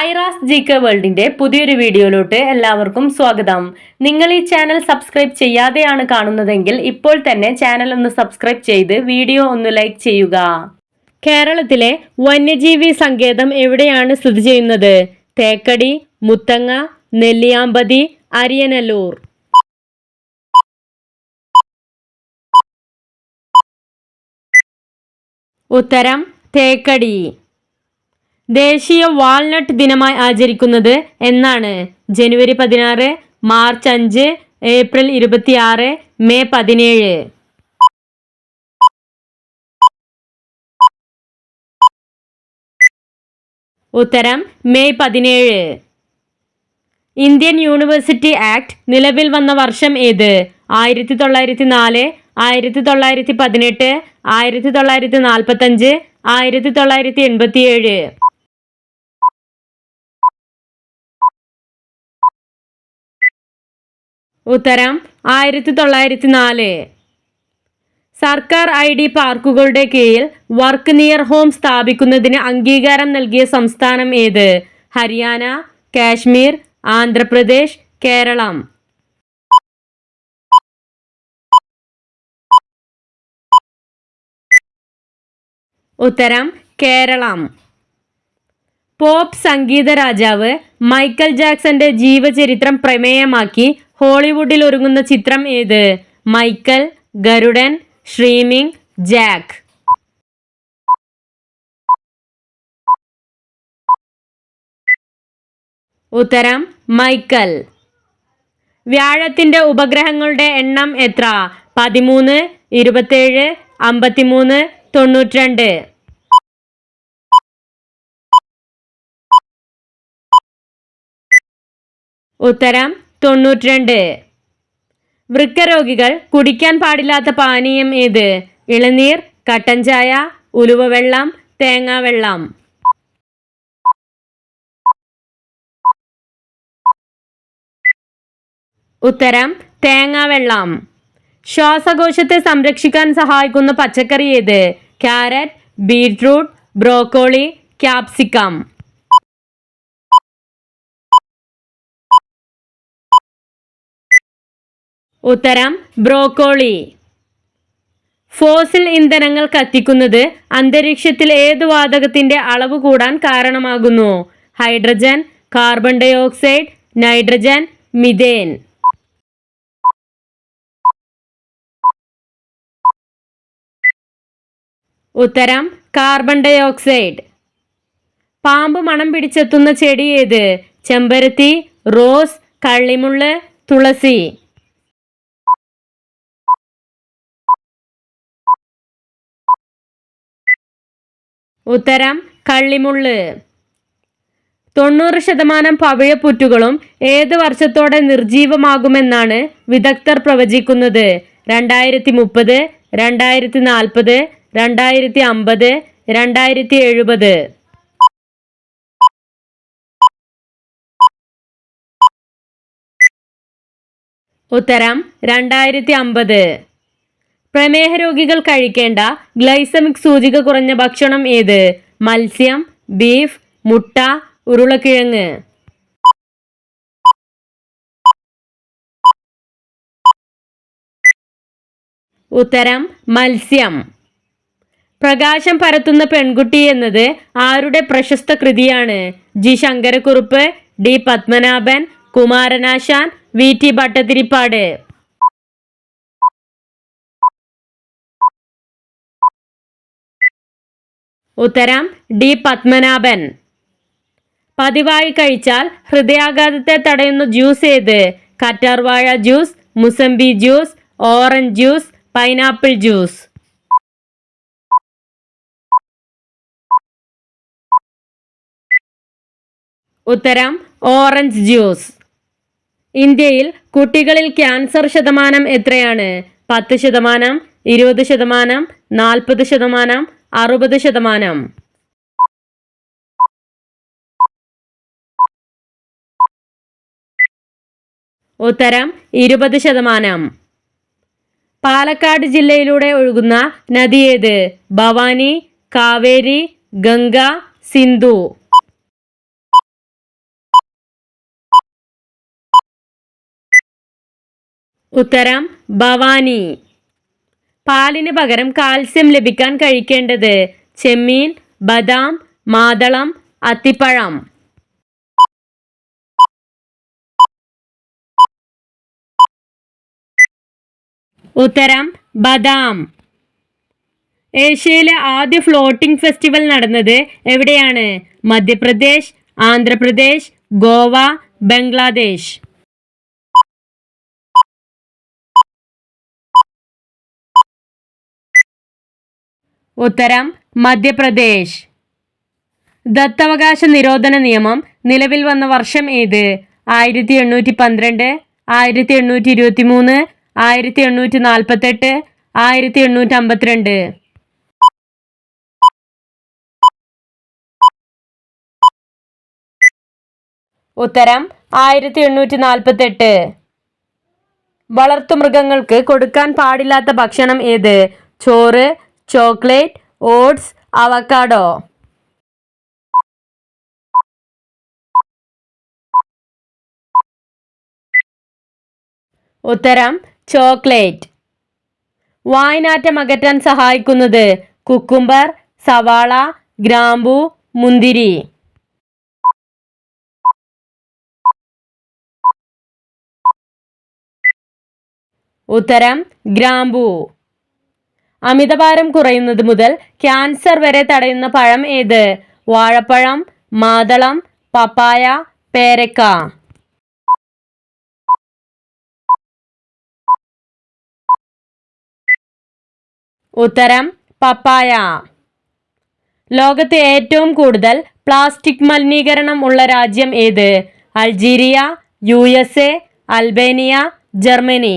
Aira's G K വേൾഡിന്റെ പുതിയൊരു വീഡിയോയിലോട്ട് എല്ലാവർക്കും സ്വാഗതം. നിങ്ങൾ ഈ ചാനൽ സബ്സ്ക്രൈബ് ചെയ്യാതെയാണ് കാണുന്നതെങ്കിൽ ഇപ്പോൾ തന്നെ ചാനൽ ഒന്ന് സബ്സ്ക്രൈബ് ചെയ്ത് വീഡിയോ ഒന്ന് ലൈക്ക് ചെയ്യുക. കേരളത്തിലെ വന്യജീവി സങ്കേതം എവിടെയാണ് സ്ഥിതി ചെയ്യുന്നത്? തേക്കടി മുത്തങ്ങ നെല്ലിയാമ്പതി അരിയനല്ലൂർ. ഉത്തരം തേക്കടി. ദേശീയ വാൾനട്ട് ദിനമായി ആചരിക്കുന്നത് എന്നാണ്. ജനുവരി പതിനാറ് മാർച്ച് അഞ്ച് ഏപ്രിൽ ഇരുപത്തിയാറ് മെയ് പതിനേഴ്. ഉത്തരം മെയ് പതിനേഴ്. ഇന്ത്യൻ യൂണിവേഴ്സിറ്റി ആക്ട് നിലവിൽ വന്ന വർഷം ഏത്? ആയിരത്തി തൊള്ളായിരത്തി നാല് ആയിരത്തി തൊള്ളായിരത്തി പതിനെട്ട് ആയിരത്തി തൊള്ളായിരത്തി നാൽപ്പത്തഞ്ച് ആയിരത്തി തൊള്ളായിരത്തി എൺപത്തിയേഴ് ഉത്തരം ആയിരത്തി തൊള്ളായിരത്തി നാല് സർക്കാർ ഐ ഡി പാർക്കുകളുടെ കീഴിൽ വർക്ക് നിയർ ഹോം സ്ഥാപിക്കുന്നതിന് അംഗീകാരം നൽകിയ സംസ്ഥാനം ഏത്? ഹരിയാന കാശ്മീർ ആന്ധ്രാപ്രദേശ് കേരളം. ഉത്തരം കേരളം. പോപ്പ് സംഗീത രാജാവ് മൈക്കൽ ജാക്സന്റെ ജീവചരിത്രം പ്രമേയമാക്കി ഹോളിവുഡിൽ ഒരുങ്ങുന്ന ചിത്രം ഏത്? Michael Garudan screaming Jack. ഉത്തരം മൈക്കൽ. വ്യാഴത്തിന്റെ ഉപഗ്രഹങ്ങളുടെ എണ്ണം എത്ര? പതിമൂന്ന് ഇരുപത്തേഴ് അമ്പത്തിമൂന്ന് തൊണ്ണൂറ്റിരണ്ട്. ഉത്തരം തൊണ്ണൂറ്റിരണ്ട്. വൃക്കരോഗികൾ കുടിക്കാൻ പാടില്ലാത്ത പാനീയം ഏത്? ഇളനീർ കട്ടൻ ചായ ഉലുവവെള്ളം തേങ്ങാവെള്ളം ഉത്തരം തേങ്ങാവെള്ളം ശ്വാസകോശത്തെ സംരക്ഷിക്കാൻ സഹായിക്കുന്ന പച്ചക്കറി ഏത്? Carrot beetroot broccoli capsicum. ഉത്തരം ബ്രോക്കോളി. ഫോസിൽ ഇന്ധനങ്ങൾ കത്തിക്കുന്നത് അന്തരീക്ഷത്തിൽ ഏത് വാതകത്തിന്റെ അളവ് കൂടാൻ കാരണമാകുന്നു? Hydrogen carbon dioxide nitrogen methane. ഉത്തരം കാർബൺ ഡൈ ഓക്സൈഡ് പാമ്പ് മണം പിടിച്ചെത്തുന്ന ചെടി ഏത്? ചെമ്പരത്തി റോസ് കള്ളിമുള്ള് തുളസി. ഉത്തരം കള്ളിമുള്ള്. തൊണ്ണൂറ് ശതമാനം പവിഴപ്പുറ്റുകളും ഏത് വർഷത്തോടെ നിർജീവമാകുമെന്നാണ് വിദഗ്ധർ പ്രവചിക്കുന്നത്. രണ്ടായിരത്തി മുപ്പത് രണ്ടായിരത്തി നാൽപ്പത് രണ്ടായിരത്തി അമ്പത് രണ്ടായിരത്തി എഴുപത് ഉത്തരം രണ്ടായിരത്തി അമ്പത് പ്രമേഹ രോഗികൾ കഴിക്കേണ്ട ഗ്ലൈസമിക് സൂചിക കുറഞ്ഞ ഭക്ഷണം ഏത്? മത്സ്യം ബീഫ് മുട്ട ഉരുളക്കിഴങ്ങ്. ഉത്തരം മത്സ്യം. പ്രകാശം പരത്തുന്ന പെൺകുട്ടി എന്നത് ആരുടെ പ്രശസ്ത കൃതിയാണ്? G. Sankarakurup D. Padmanabhan Kumaranasan V. T. Bhattathiripad. ഉത്തരം ഡി പത്മനാഭൻ. പതിവായി കഴിച്ചാൽ ഹൃദയാഘാതത്തെ തടയുന്ന ജ്യൂസ് ഏത്? കറ്റാർവാഴ juice mosambi juice orange juice pineapple juice. ഉത്തരം ഓറഞ്ച് ജ്യൂസ്. ഇന്ത്യയിൽ കുട്ടികളിൽ ക്യാൻസർ ശതമാനം എത്രയാണ്? പത്ത് ശതമാനം ഇരുപത് ശതമാനം നാൽപ്പത് ശതമാനം അറുപത് ശതമാനം. ഉത്തരം ഇരുപത് ശതമാനം. പാലക്കാട് ജില്ലയിലൂടെ ഒഴുകുന്ന നദി ഏത്? ഭവാനി കാവേരി ഗംഗ സിന്ധു. ഉത്തരം ഭവാനി. പാലിന് പകരം കാൽസ്യം ലഭിക്കാൻ കഴിക്കേണ്ടത് ചെമ്മീൻ ബദാം മാതളം അത്തിപ്പഴം. ഉത്തരം ബദാം. ഏഷ്യയിലെ ആദ്യ ഫ്ലോട്ടിംഗ് ഫെസ്റ്റിവൽ നടന്നത് എവിടെയാണ്? മധ്യപ്രദേശ് ആന്ധ്രാപ്രദേശ് ഗോവ ബംഗ്ലാദേശ്. ഉത്തരം മധ്യപ്രദേശ്. ദത്തവകാശ നിരോധന നിയമം നിലവിൽ വന്ന വർഷം ഏത്? ആയിരത്തി എണ്ണൂറ്റി പന്ത്രണ്ട് ആയിരത്തി എണ്ണൂറ്റി ഇരുപത്തി മൂന്ന് ആയിരത്തി എണ്ണൂറ്റി നാൽപ്പത്തെട്ട് ആയിരത്തി എണ്ണൂറ്റി അമ്പത്തിരണ്ട് ഉത്തരം ആയിരത്തി എണ്ണൂറ്റി നാൽപ്പത്തെട്ട് വളർത്തുമൃഗങ്ങൾക്ക് കൊടുക്കാൻ പാടില്ലാത്ത ഭക്ഷണം ഏത്? ചോറ് ചോക്ലേറ്റ് ഓട്സ് അവക്കാഡോ. ഉത്തരം ചോക്ലേറ്റ്. വായനാറ്റം അകറ്റാൻ സഹായിക്കുന്നത് കുക്കുംബർ സവാള ഗ്രാമ്പു മുന്തിരി. ഉത്തരം ഗ്രാമ്പു. അമിതഭാരം കുറയുന്നത് മുതൽ ക്യാൻസർ വരെ തടയുന്ന പഴം ഏത്? വാഴപ്പഴം മാതളം പപ്പായ പേരക്ക. ഉത്തരം പപ്പായ. ലോകത്ത് ഏറ്റവും കൂടുതൽ പ്ലാസ്റ്റിക് മലിനീകരണം ഉള്ള രാജ്യം ഏത്? Algeria U Albania Germany.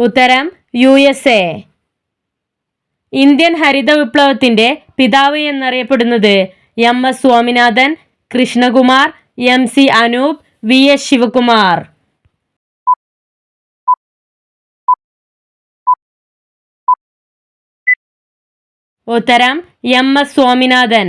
ഉത്തരം യു എസ് എ ഇന്ത്യൻ ഹരിത വിപ്ലവത്തിന്റെ പിതാവ് എന്നറിയപ്പെടുന്നത് M S Swaminathan Krishnakumar M C Anoop V S Sivakumar. ഉത്തരം എം എസ് സ്വാമിനാഥൻ.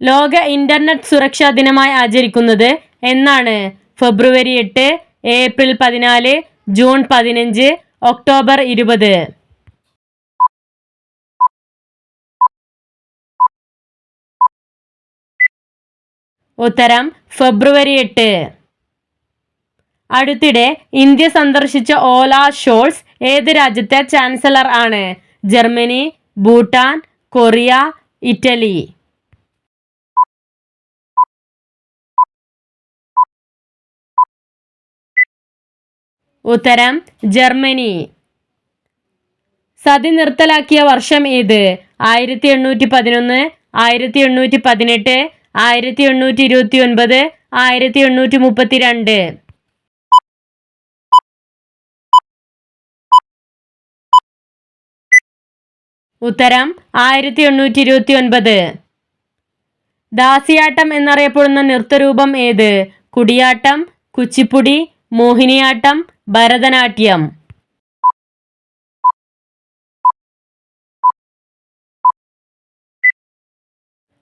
ലോക ഇന്റർനെറ്റ് സുരക്ഷാ ദിനമായി ആചരിക്കുന്നത് എന്നാണ് ഫെബ്രുവരി എട്ട് ഏപ്രിൽ പതിനാല് ജൂൺ പതിനഞ്ച് ഒക്ടോബർ ഇരുപത്. ഉത്തരം ഫെബ്രുവരി എട്ട്. അടുത്തിടെ ഇന്ത്യ സന്ദർശിച്ച ഓല ഷോൾസ് ഏത് രാജ്യത്തെ ചാൻസലർ ആണ്? Germany Bhutan Korea Italy. ഉത്തരം ജർമ്മനി. സതി നിർത്തലാക്കിയ വർഷം ഏത്? ആയിരത്തി എണ്ണൂറ്റി പതിനൊന്ന് ആയിരത്തി എണ്ണൂറ്റി പതിനെട്ട് ആയിരത്തി എണ്ണൂറ്റി ഇരുപത്തി ഒൻപത് ആയിരത്തി എണ്ണൂറ്റി മുപ്പത്തി രണ്ട് ഉത്തരം ആയിരത്തി എണ്ണൂറ്റി ഇരുപത്തി ഒൻപത് ദാസിയാട്ടം എന്നറിയപ്പെടുന്ന നൃത്തരൂപം ഏത്? കുടിയാട്ടം കുച്ചിപ്പുടി മോഹിനിയാട്ടം ഭരതനാട്യം.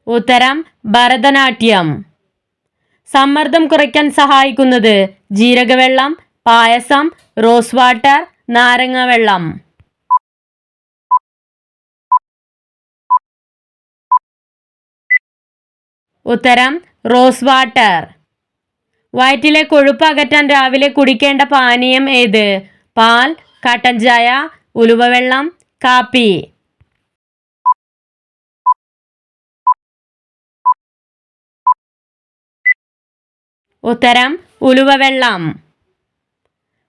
ഉത്തരം ഭരതനാട്യം. സമ്മർദ്ദം കുറയ്ക്കാൻ സഹായിക്കുന്നത് ജീരകവെള്ളം പായസം റോസ് വാട്ടർ നാരങ്ങ വെള്ളം ഉത്തരം റോസ് വാട്ടർ. വയറ്റിലെ കൊഴുപ്പ് അകറ്റാൻ രാവിലെ കുടിക്കേണ്ട പാനീയം ഏത്? പാൽ കട്ടൻ ചായ ഉലുവവെള്ളം കാപ്പി. ഉത്തരം ഉലുവവെള്ളം.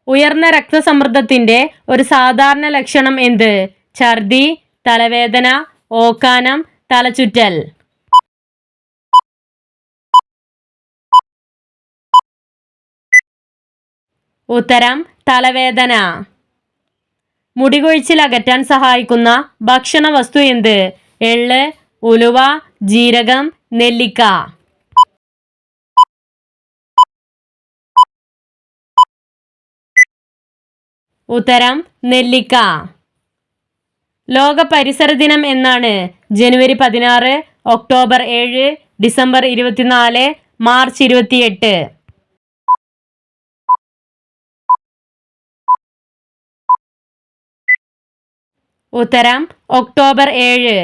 ഉയർന്ന രക്തസമ്മർദ്ദത്തിന്റെ ഒരു സാധാരണ ലക്ഷണം എന്ത്? ഛർദി തലവേദന ഓക്കാനം തലചുറ്റൽ. ഉത്തരം തലവേദന. മുടികൊഴിച്ചിൽ അകറ്റാൻ സഹായിക്കുന്ന ഭക്ഷണ വസ്തു എന്ത്? എള്ള് ഉലുവ ജീരകം നെല്ലിക്ക. ഉത്തരം നെല്ലിക്ക. ലോക പരിസര ദിനം എന്നാണ്. ജനുവരി പതിനാറ് ഒക്ടോബർ ഏഴ് ഡിസംബർ ഇരുപത്തിനാല് മാർച്ച് ഇരുപത്തിയെട്ട്. ഉത്തരം ഒക്ടോബർ ഏഴ്.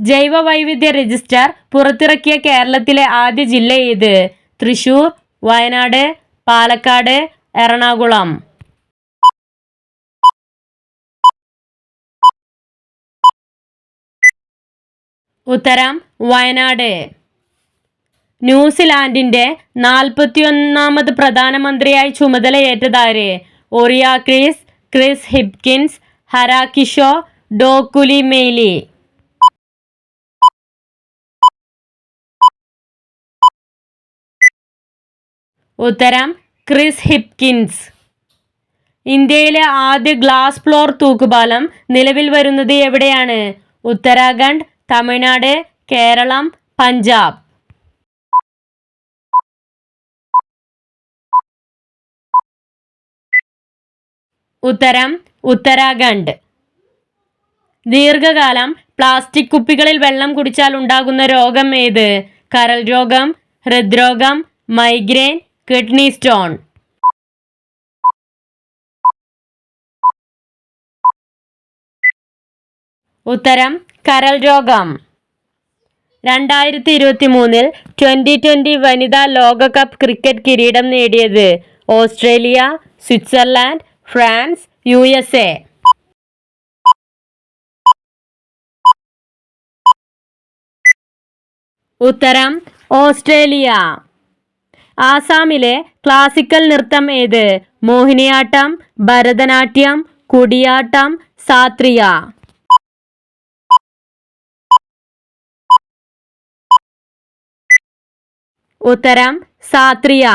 ജൈവ വൈവിധ്യ രജിസ്റ്റർ പുറത്തിറക്കിയ കേരളത്തിലെ ആദ്യ ജില്ല ഏത്? തൃശൂർ വയനാട് പാലക്കാട് എറണാകുളം. ഉത്തരം വയനാട്. ന്യൂസിലാൻഡിന്റെ നാൽപ്പത്തിയൊന്നാമത് പ്രധാനമന്ത്രിയായി ചുമതലയേറ്റതാര് ഒറിയ ക്രിസ് ക്രിസ് ഹിപ്കിൻസ് ഹരാക്കിഷോ ഡോക്കുലി മെയ്ലി ഉത്തരം ക്രിസ് ഹിപ്കിൻസ്. ഇന്ത്യയിലെ ആദ്യ ഗ്ലാസ് ഫ്ലോർ തൂക്കുപാലം നിലവിൽ വരുന്നത് എവിടെയാണ്? ഉത്തരാഖണ്ഡ് തമിഴ്നാട് കേരളം പഞ്ചാബ്. ഉത്തരം ഉത്തരാഖണ്ഡ്. ദീർഘകാലം പ്ലാസ്റ്റിക് കുപ്പികളിൽ വെള്ളം കുടിച്ചാൽ ഉണ്ടാകുന്ന രോഗം ഏത്? കരൾ രോഗം ഹൃദ്രോഗം മൈഗ്രെയിൻ കിഡ്നി സ്റ്റോൺ. ഉത്തരം കരൾ രോഗം. രണ്ടായിരത്തി ഇരുപത്തി മൂന്നിൽ ട്വന്റി വനിതാ ലോകകപ്പ് ക്രിക്കറ്റ് കിരീടം നേടിയത് Australia Switzerland France U S A ഉത്തരം ഓസ്ട്രേലിയ. ആസാമിലെ ക്ലാസിക്കൽ നൃത്തം ഏത്? മോഹിനിയാട്ടം ഭരതനാട്യം കുടിയാട്ടം സാത്രിയ ഉത്തരം സാത്രിയ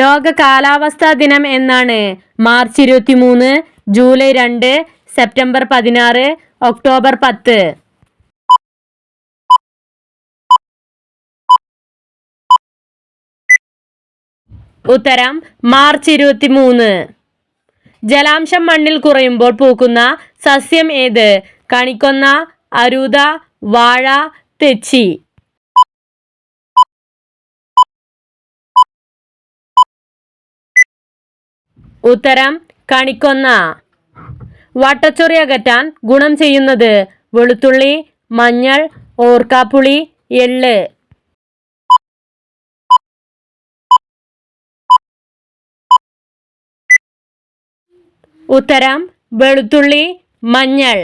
ലോക കാലാവസ്ഥാ ദിനം എന്നാണ്. മാർച്ച് ഇരുപത്തി മൂന്ന് ജൂലൈ രണ്ട് സെപ്റ്റംബർ പതിനാറ് ഒക്ടോബർ പത്ത്. ഉത്തരം മാർച്ച് ഇരുപത്തി മൂന്ന് ജലാംശം മണ്ണിൽ കുറയുമ്പോൾ പൂക്കുന്ന സസ്യം ഏത്? കണിക്കൊന്ന അരൂത വാഴ തെച്ചി. ഉത്തരം കണിക്കൊന്ന. വട്ടച്ചൊറി അകറ്റാൻ ഗുണം ചെയ്യുന്നത് വെളുത്തുള്ളി മഞ്ഞൾ ഓർക്കാപ്പുളി എള്ള്. ഉത്തരം വെളുത്തുള്ളി മഞ്ഞൾ.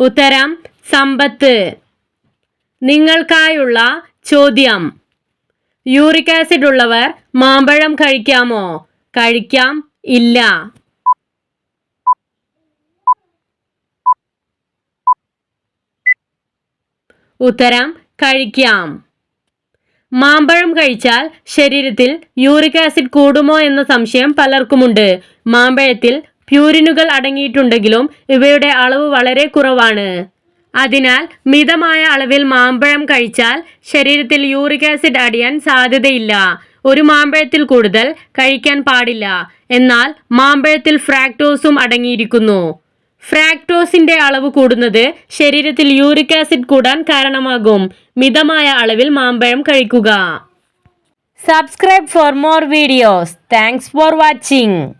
ഉത്തരം സമ്പത്ത്. നിങ്ങൾക്കായുള്ള ചോദ്യം. യൂറിക് ആസിഡ് ഉള്ളവർ മാമ്പഴം കഴിക്കാമോ? കഴിക്കാം. ഇല്ല. ഉത്തരം കഴിക്കാം. മാമ്പഴം കഴിച്ചാൽ ശരീരത്തിൽ യൂറിക് ആസിഡ് കൂടുമോ എന്ന സംശയം പലർക്കുമുണ്ട്. മാമ്പഴത്തിൽ പ്യൂരിനുകൾ അടങ്ങിയിട്ടുണ്ടെങ്കിലും ഇവയുടെ അളവ് വളരെ കുറവാണ്. അതിനാൽ മിതമായ അളവിൽ മാമ്പഴം കഴിച്ചാൽ ശരീരത്തിൽ യൂറിക് ആസിഡ് അടിയാൻ സാധ്യതയില്ല. ഒരു മാമ്പഴത്തിൽ കൂടുതൽ കഴിക്കാൻ പാടില്ല. എന്നാൽ മാമ്പഴത്തിൽ ഫ്രാക്ടോസും അടങ്ങിയിരിക്കുന്നു. ഫ്രാക്ടോസിന്റെ അളവ് കൂടുന്നത് ശരീരത്തിൽ യൂറിക് ആസിഡ് കൂടാൻ കാരണമാകും. മിതമായ അളവിൽ മാമ്പഴം കഴിക്കുക. Subscribe for more videos. Thanks for watching.